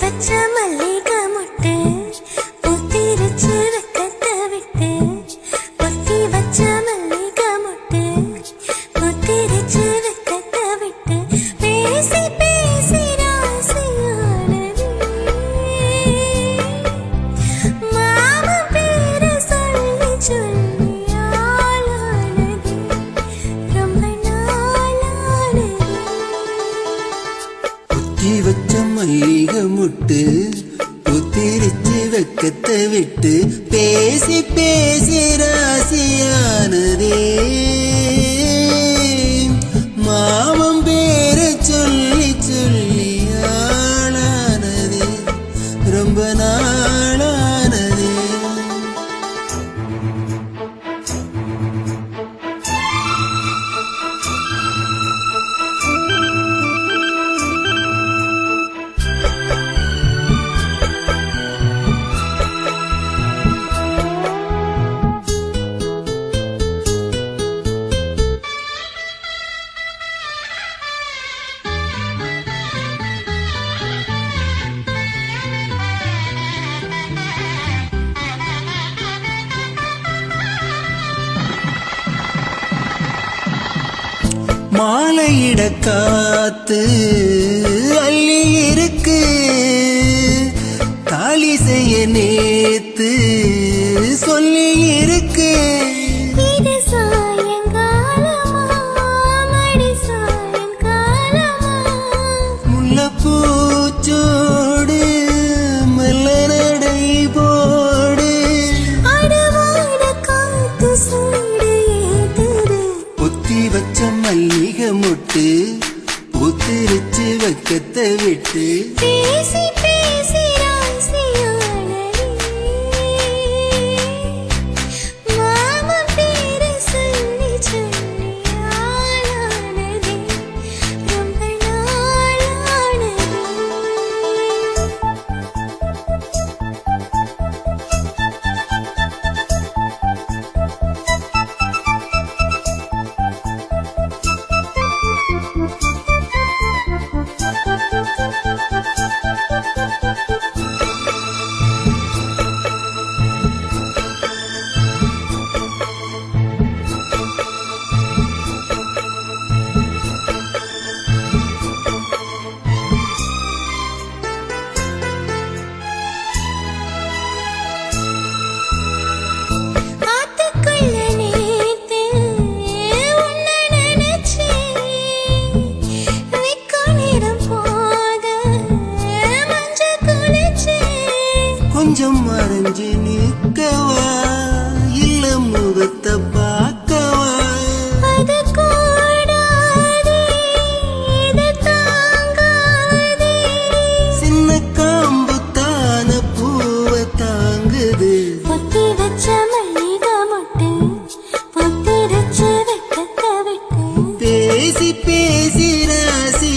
வச்ச மல்லி விட்டு புத்திரிச்சு வெக்கத்தை விட்டு பேசி பேசி ராசியானதே. மாலையிட காத்து அள்ளி மல்லிகை முட்டு பூத்திருச்சு வெக்கத்தை விட்டு. பேசி பேசி பேசி ரசி